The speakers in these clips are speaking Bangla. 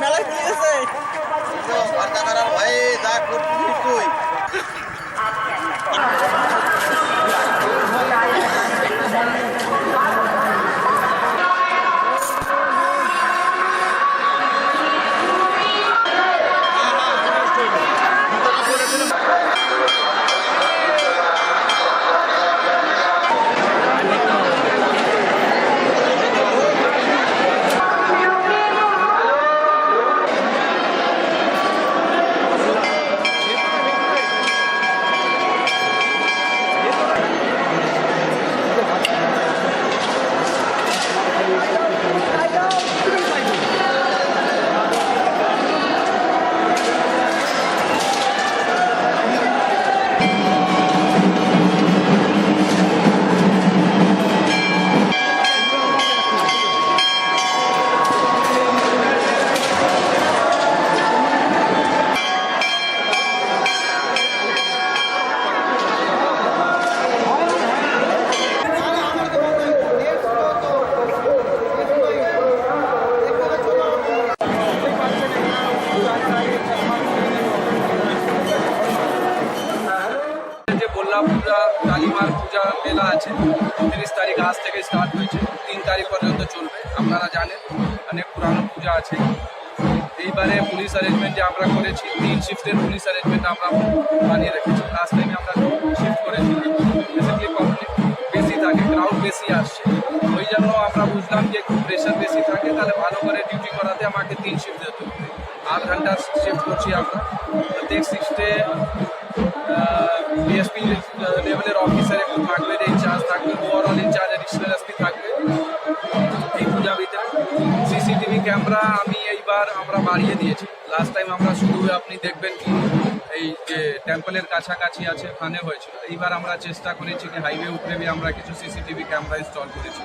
মেলায় দিয়েছে ভাই যা করছিস যে পূজা, কালীমার পূজা মেলা আছে। তিরিশ তারিখ আজ থেকে স্টার্ট হয়েছে। তিন তারিখ পর্যন্ত চলবে, আপনারা জানেন, অনেক পুরানো পূজা আছে। এইবারে পুলিশ অ্যারেঞ্জমেন্ট যে আমরা করেছি, তিন শিফটের পুলিশ অ্যারেঞ্জমেন্ট আমরা বানিয়ে রেখেছি। লাস্ট টাইমে আমরা শিফট করেছি বেসিকলি পাবলিক বেশি থাকে ক্রাউড বেশি আসছে। ওই জন্য আমরা বুঝলাম যে একটু প্রেশার বেশি থাকে, তাহলে ভালো করে ডিউটি করাতে আমাকে তিন শিফট হবে। আট ঘণ্টা শিফট করছি আমরা। প্রত্যেক শিফটে ডিএসপি লেভেলের অফিসার একটু থাকবে ইনচার্জ থাকবে ওভারঅল ইনচার্জ এডিশনাল এসপি থাকবে। এই পূজা ভিতরে সিসিটিভি ক্যামেরা আমি এইবার আমরা বাড়িয়ে দিয়েছি। লাস্ট টাইম আমরা শুধু আপনি দেখবেন কি এই যে টেম্পলের কাছাকাছি আছে, ওখানে হয়েছিল। এইবার আমরা চেষ্টা করেছি কি হাইওয়ে উপরে আমরা কিছু সিসিটিভি ক্যামেরা ইনস্টল করেছি।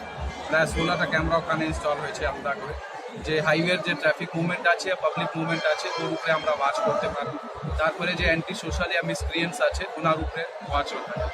প্রায় ষোলোটা ক্যামেরা ওখানে ইনস্টল হয়েছে আমরা করে। যে হাইওয়ের যে ট্রাফিক মুভমেন্ট আছে পাবলিক মুভমেন্ট আছে, ওর উপরে আমরা ওয়াচ করতে পারব। তারপরে যে অ্যান্টি সোশ্যাল মিসক্রিয়েন্স আছে, ওনার উপরে ওয়াচ করতে পারব।